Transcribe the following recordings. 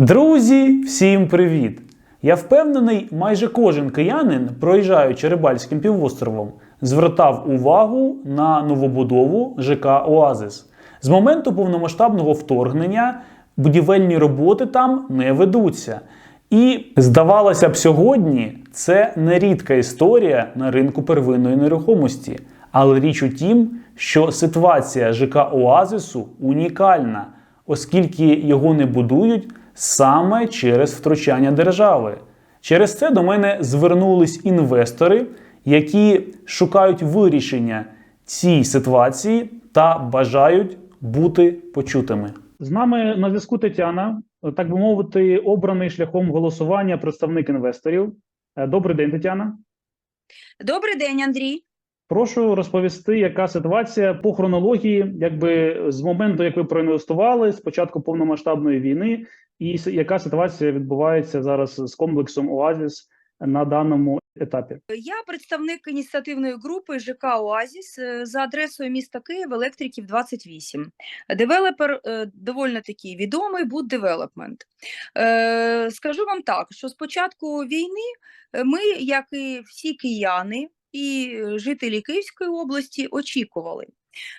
Друзі, всім привіт! Я впевнений, майже кожен киянин, проїжджаючи Рибальським півостровом, звертав увагу на новобудову ЖК Оазис. З моменту повномасштабного вторгнення будівельні роботи там не ведуться. І здавалося б, сьогодні це нерідка історія на ринку первинної нерухомості. Але річ у тім, що ситуація ЖК Оазису унікальна, оскільки його не будують саме через втручання держави. Через це до мене звернулись інвестори, які шукають вирішення цій ситуації та бажають бути почутими. З нами на зв'язку Тетяна, так би мовити, обраний шляхом голосування представник інвесторів. Е, Добрий день, Тетяна. Добрий день, Андрій. Прошу розповісти, яка ситуація по хронології, якби з моменту, як ви проінвестували, з початку повномасштабної війни, і яка ситуація відбувається зараз з комплексом Оазіс на даному етапі. Я представник ініціативної групи ЖК Оазіс е, за адресою міста Київ, електриків 28. Девелопер е, доволі такий відомий Wood Development. Е, Скажу вам так, що з початку війни ми, як і всі кияни і е, жителі Київської області, очікували.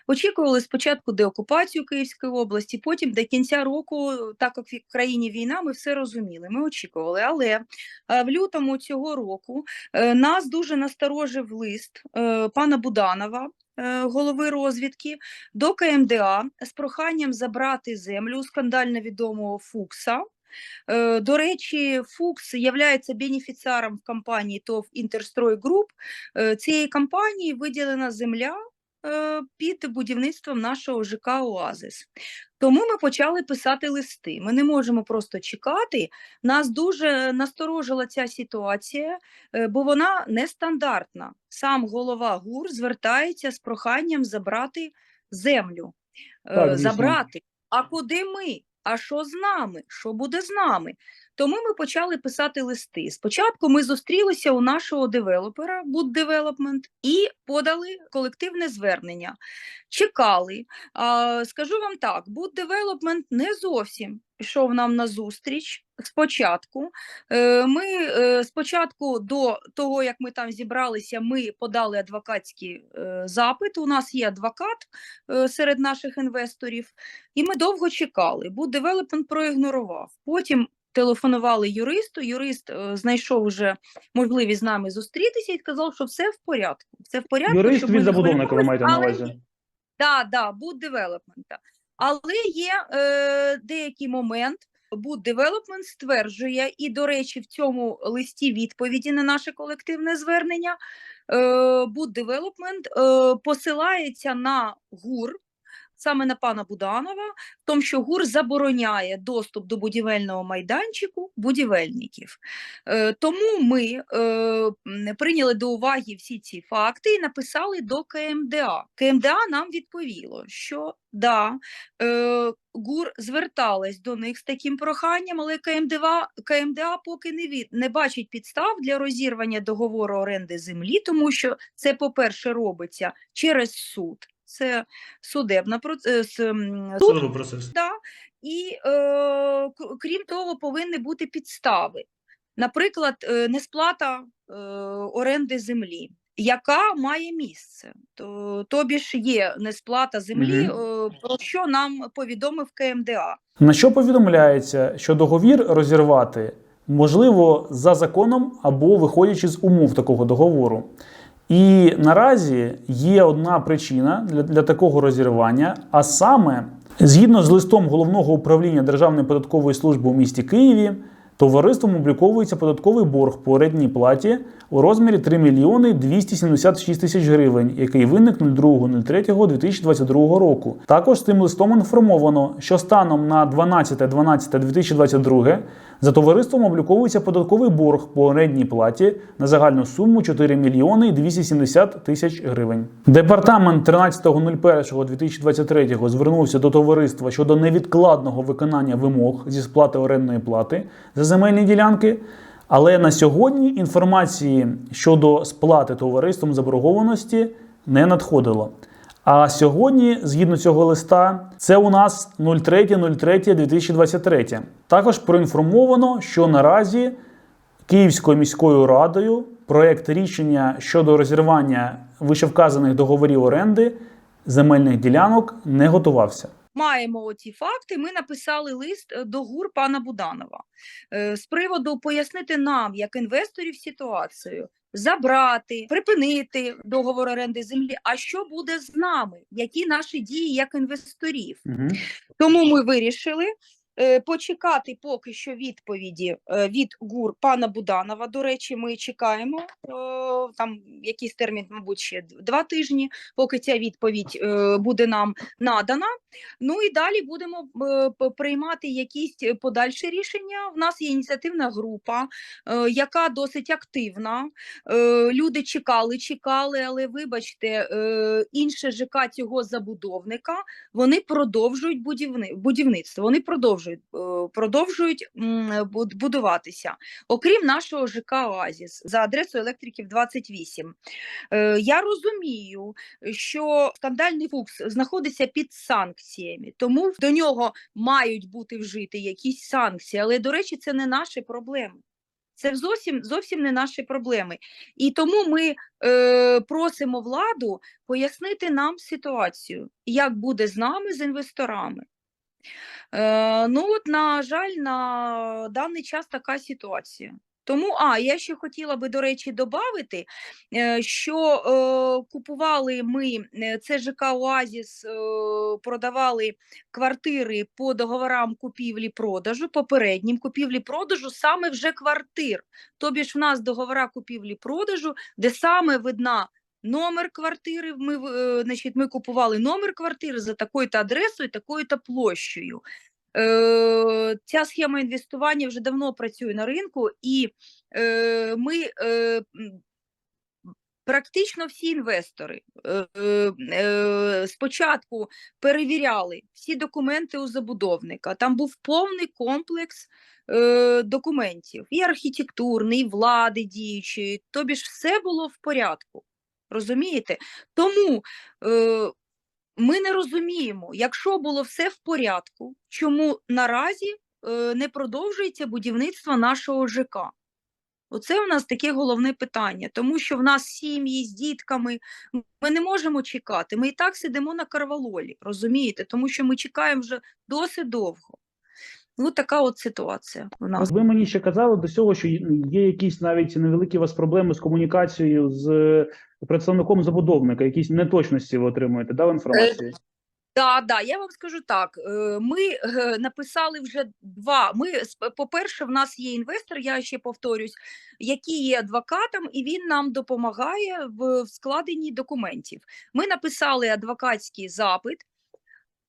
Очікували спочатку деокупацію Київської області, потім до кінця року, так як в країні війна, ми все розуміли. Ми очікували. Але е, в лютому цього року Е, Нас дуже насторожив лист е, пана Буданова, е, голови розвідки, до КМДА з проханням забрати землю скандально відомого Фукса. Е, До речі, Фукс є бенефіціаром в компанії ТОВ Інтерстрой Груп. Цієї компанії виділена земля е, під будівництвом нашого ЖК Оазис. Тому ми почали писати листи. Ми не можемо просто чекати. Нас дуже насторожила ця ситуація, е, бо вона нестандартна. Сам голова ГУР звертається з проханням забрати землю. Е, Так, забрати. А куди ми? А що з нами? Що буде з нами? Тому ми почали писати листи. Спочатку ми зустрілися у нашого девелопера Boot Development і подали колективне звернення. Чекали. Скажу вам так, Boot Development не зовсім пішов нам на зустріч спочатку. Е, Ми е, спочатку до того, як ми там зібралися, ми подали адвокатський е, запит. У нас є адвокат серед наших інвесторів, і ми довго чекали. Wood Development проігнорував. Потім телефонували юристу. Юрист знайшов вже можливість з нами зустрітися і сказав, що все в порядку. Все в порядку. Юрист від забудовника, ви маєте на увазі. ні. Да, да, Boot Development. Але є е, деякий момент. Буд Девелопмент стверджує, і, до речі, в цьому листі відповіді на наше колективне звернення Буд Девелопмент е, посилається на ГУР, саме на пана Буданова, в тому, що ГУР забороняє доступ до будівельного майданчику будівельників. Е, тому ми е, прийняли до уваги всі ці факти і написали до КМДА. КМДА нам відповіло, що да, е, ГУР зверталась до них з таким проханням, але КМДА, КМДА поки не, від, не бачить підстав для розірвання договору оренди землі, тому що це, по-перше, робиться через суд. Це судебна проц- с- м, суд процес. Да. І е, крім того, повинні бути підстави. Наприклад, е, несплата е, оренди землі, яка має місце. То, тобі ж є несплата землі, е, про що нам повідомив КМДА. На що повідомляється, що договір розірвати можливо за законом або виходячи з умов такого договору. І наразі є одна причина для, для такого розірвання, а саме, згідно з листом головного управління Державної податкової служби у місті Києві, товариством обліковується податковий борг по орендній платі у розмірі 3 мільйони 276 тисяч гривень, який виник 02.03.2022 року. Також цим листом інформовано, що станом на 12.12.2022 за товариством обліковується податковий борг по орендній платі на загальну суму 4 мільйони 270 тисяч гривень. Департамент 13.01.2023 звернувся до товариства щодо невідкладного виконання вимог зі сплати орендної плати за земельні ділянки. Але на сьогодні інформації щодо сплати товариством заборгованості не надходило. А сьогодні, згідно цього листа, це у нас 03.03.2023. Також проінформовано, що наразі Київською міською радою проект рішення щодо розірвання вищевказаних договорів оренди земельних ділянок не готувався. Маємо оці факти. Ми написали лист е, до ГУР пана Буданова е, з приводу пояснити нам, як інвесторів, ситуацію, забрати, припинити договор оренди землі. А що буде з нами? Які наші дії як інвесторів? Угу. Тому ми вирішили почекати поки що відповіді е, від ГУР пана Буданова. До речі, ми чекаємо е, там якийсь термін, мабуть, ще два тижні, поки ця відповідь е, буде нам надана. Ну і далі будемо е, приймати якісь е, подальші рішення. В нас є ініціативна група, е, яка досить активна. Е, Люди чекали, чекали, але вибачте, е, інше ЖК цього забудовника вони продовжують будівництво, вони продовжують, е, продовжують будуватися. Окрім нашого ЖК Оазіс за адресою електриків 28. Е, Я розумію, що скандальний фукс знаходиться під санкціями, тому до нього мають бути вжиті якісь санкції. Але, до речі, це не наші проблеми. Це зовсім, зовсім не наші проблеми. І тому ми е, просимо владу пояснити нам ситуацію, як буде з нами, з інвесторами. Е, ну, от, на жаль, на даний час така ситуація. Тому, а я ще хотіла би, до речі, додати, що е, купували ми е, це ЖК Оазіс, е, продавали квартири по договорам купівлі-продажу, попереднім купівлі-продажу, саме вже квартир. Тобі ж в нас договора купівлі-продажу, де саме видна номер квартири. Ми, е, значить, ми купували номер квартири за такою-то адресою, такою-то площею. Е, ця схема інвестування вже давно працює на ринку, і е, ми е, практично всі інвестори е, е, спочатку перевіряли всі документи у забудовника. Там був повний комплекс е, документів, і архітектурний, і влади діючої, тобі ж все було в порядку. Розумієте? Тому е, ми не розуміємо, якщо було все в порядку, чому наразі е, не продовжується будівництво нашого ЖК. Оце у нас таке головне питання, тому що в нас сім'ї з дітками. Ми не можемо чекати. Ми і так сидимо на карвалолі, розумієте, тому що ми чекаємо вже досить довго. Ну, така от ситуація у нас. Ви мені ще казали до цього, що є якісь навіть невеликі у вас проблеми з комунікацією з представником забудовника, якісь неточності ви отримуєте, дав інформацію? Да, да, я вам скажу так. е, Ми е, написали вже два. Ми по-перше, в нас є інвестор, я ще повторюсь, який є адвокатом, і він нам допомагає в, складенні документів. Ми написали адвокатський запит.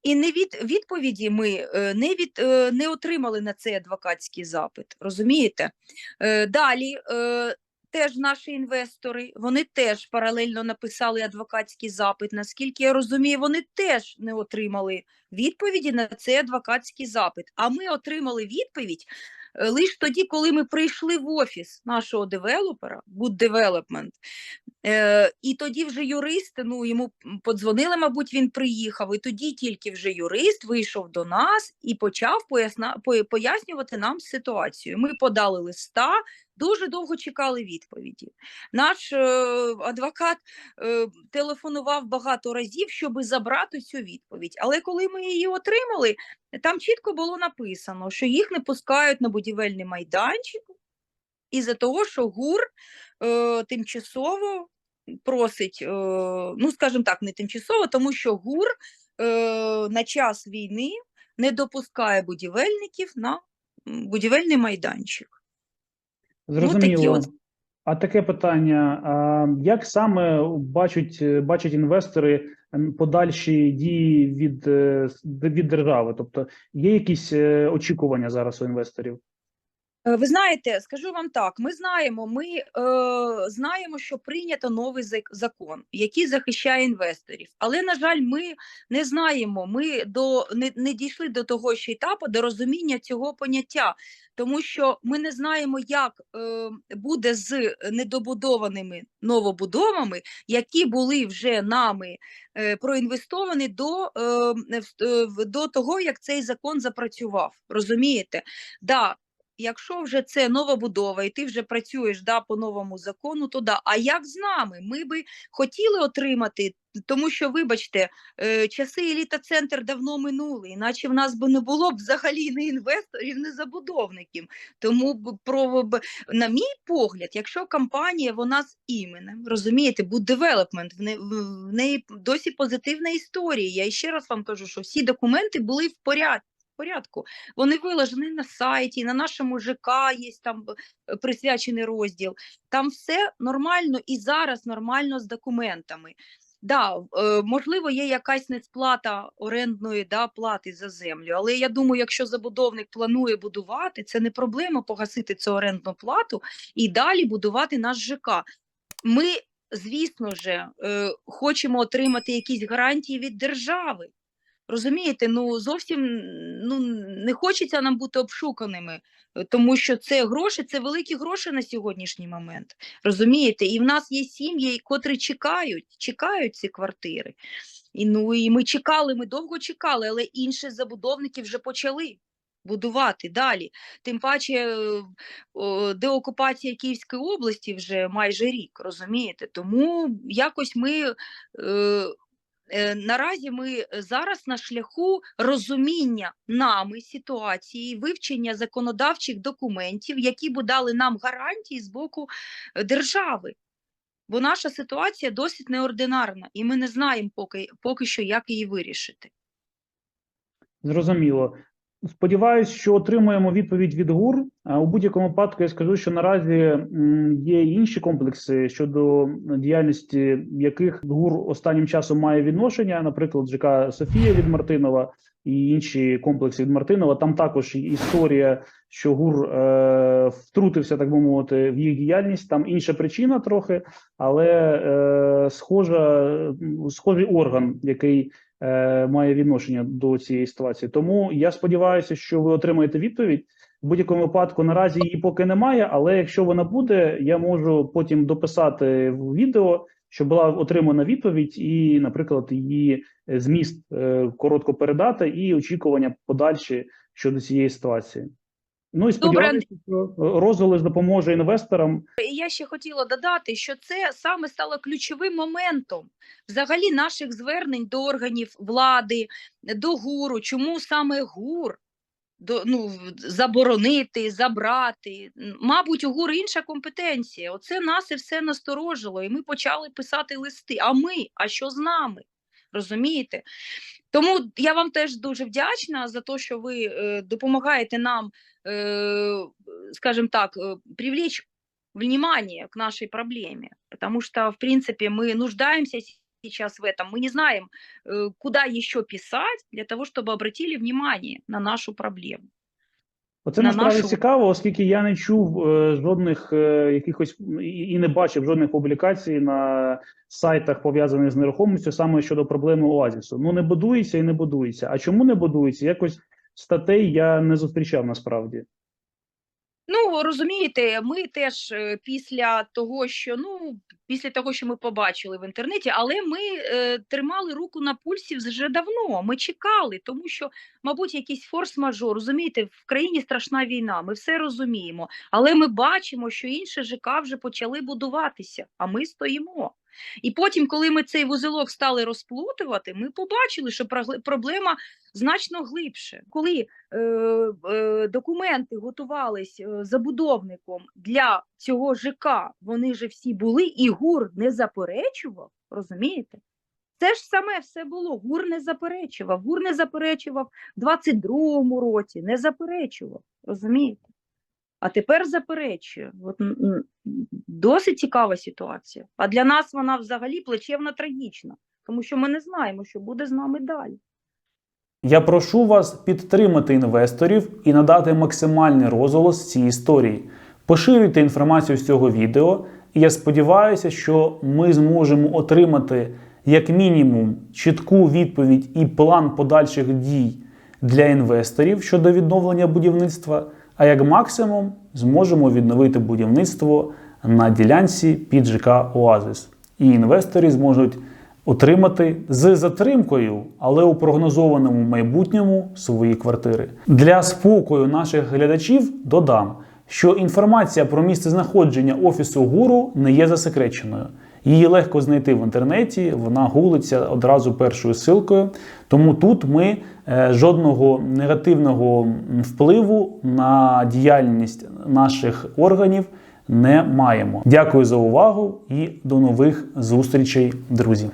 І не від відповіді ми е, не від е, не отримали на цей адвокатський запит. Розумієте? Е, Далі е, теж наші інвестори, вони теж паралельно написали адвокатський запит. Наскільки я розумію, вони теж не отримали відповіді на цей адвокатський запит. А ми отримали відповідь е, лише тоді, коли ми прийшли в офіс нашого девелопера, Good Development, Е, і тоді вже юрист, ну йому подзвонили, мабуть, він приїхав, і тоді тільки вже юрист вийшов до нас і почав поясна, пояснювати нам ситуацію. Ми подали листа, дуже довго чекали відповіді. Наш е, адвокат е, телефонував багато разів, щоб забрати цю відповідь. Але коли ми її отримали, там чітко було написано, що їх не пускають на будівельний майданчик із-за того, що ГУР е, тимчасово просить, е, ну скажімо так, не тимчасово, тому що ГУР е, на час війни не допускає будівельників на будівельний майданчик. Зрозуміло. от. А таке питання: а як саме бачать, бачать інвестори подальші дії від, е, від держави? Тобто є якісь е, очікування зараз у інвесторів? Е, Ви знаєте, скажу вам так: ми знаємо, ми е, знаємо, що прийнято новий закон, який захищає інвесторів. Але на жаль, ми не знаємо. Ми до не, не дійшли до того ще етапу, до розуміння цього поняття, тому що ми не знаємо, як е, буде з недобудованими новобудовами, які були вже нами е, проінвестовані до, е, е, до того, як цей закон запрацював. Розумієте? Да, якщо вже це нова будова, і ти вже працюєш да, по новому закону, то да. А як з нами? Ми би хотіли отримати, тому що, вибачте, е, часи еліта-центр давно минули, іначе в нас би не було б взагалі ні інвесторів, ні забудовників. Тому про на мій погляд, якщо компанія вона з іменем, розумієте, будь девелопмент, в неї досі позитивна історія. Я ще раз вам кажу, що всі документи були в порядку. Порядку вони виложені на сайті, на нашому ЖК є там е, присвячений розділ. Там все нормально і зараз нормально з документами. Да, е, можливо, є якась несплата орендної да, плати за землю, але я думаю, якщо забудовник планує будувати, це не проблема погасити цю орендну плату і далі будувати наш ЖК. Ми, звісно ж, е, хочемо отримати якісь гарантії від держави. Розумієте, ну зовсім ну, не хочеться нам бути обшуканими, е, тому що це гроші, це великі гроші на сьогоднішній момент. Розумієте, і в нас є сім'ї, котрі чекають, чекають ці квартири. І ну і ми чекали, ми довго чекали, але інші забудовники вже почали будувати далі. Тим паче е, деокупація Київської області вже майже рік, розумієте? Тому якось ми. Е, Наразі ми зараз на шляху розуміння нами ситуації, вивчення законодавчих документів, які б дали нам гарантії з боку е, держави. Бо наша ситуація досить неординарна, і ми не знаємо поки, поки що, як її вирішити. Зрозуміло. Сподіваюсь, що отримаємо відповідь від ГУР. А У будь-якому випадку я скажу, що наразі є інші комплекси щодо діяльності, яких ГУР останнім часом має відношення, наприклад, ЖК Софія від Мартинова і інші комплекси від Мартинова. Там також історія, що ГУР е, втрутився, так би мовити, в їх діяльність. Там інша причина трохи, але е, схожа, схожий орган, який е, має відношення до цієї ситуації. Тому я сподіваюся, що ви отримаєте відповідь. В будь-якому випадку наразі її поки немає, але якщо вона буде, я можу потім дописати в відео, щоб була отримана відповідь, і, наприклад, її е, зміст е, коротко передати, і очікування подальші щодо цієї ситуації. Ну і сподіваюся, що розголос допоможе інвесторам І я ще хотіла додати, що це саме стало ключовим моментом взагалі наших звернень до органів влади, до ГУРу. Чому саме ГУР? До, ну, заборонити, забрати. Мабуть, у ГУР інша компетенція. Оце нас і все насторожило, і ми почали писати листи. А ми, а що з нами? Розумієте? Тому я вам теж дуже вдячна за те, що ви е, допомагаєте нам, е, скажем так, э, привлечь внимание к нашей проблеме, потому что, в принципе, мы нуждаемся сейчас в этом, мы не знаем, э, куда еще писать для того, чтобы обратили внимание на нашу проблему. Оце на насправді нашу- цікаво, оскільки я не чув е, жодних е, якихось і, і не бачив жодних публікацій на сайтах пов'язаних з нерухомістю саме щодо проблеми оазісу. Ну не будується і не будується. А чому не будується? Якось статей я не зустрічав насправді. Ну, розумієте, ми теж е, після того, що ну після того, що ми побачили в інтернеті, але ми е, тримали руку на пульсі вже давно. Ми чекали, тому що, мабуть, якийсь форс-мажор. Розумієте, в країні страшна війна. Ми все розуміємо, але ми бачимо, що інші ЖК вже почали будуватися, а ми стоїмо. І потім, коли ми цей вузелок стали розплутувати, ми побачили, що проблема значно глибше. Коли е, е, документи готувались е, забудовником для цього ЖК, вони же всі були, і ГУР не заперечував, розумієте? Це ж саме все було. ГУР не заперечував. ГУР не заперечував в 22-му році, не заперечував, розумієте? А тепер заперечує. От, досить цікава ситуація. А для нас вона взагалі плачевно трагічна, тому що ми не знаємо, що буде з нами далі. Я прошу вас підтримати інвесторів і надати максимальний розголос цій історії. Поширюйте інформацію з цього відео, і я сподіваюся, що ми зможемо отримати як мінімум чітку відповідь і план подальших дій для інвесторів щодо відновлення будівництва, а як максимум зможемо відновити будівництво на ділянці під ЖК Оазис. І інвестори зможуть отримати з затримкою, але у прогнозованому майбутньому свої квартири. Для спокою наших глядачів додам, що інформація про місце знаходження офісу гуру не є засекреченою. Її легко знайти в інтернеті, вона гулиться одразу першою ссылкою. Тому тут ми е, жодного негативного впливу на діяльність наших органів не маємо. Дякую за увагу і до нових зустрічей, друзі.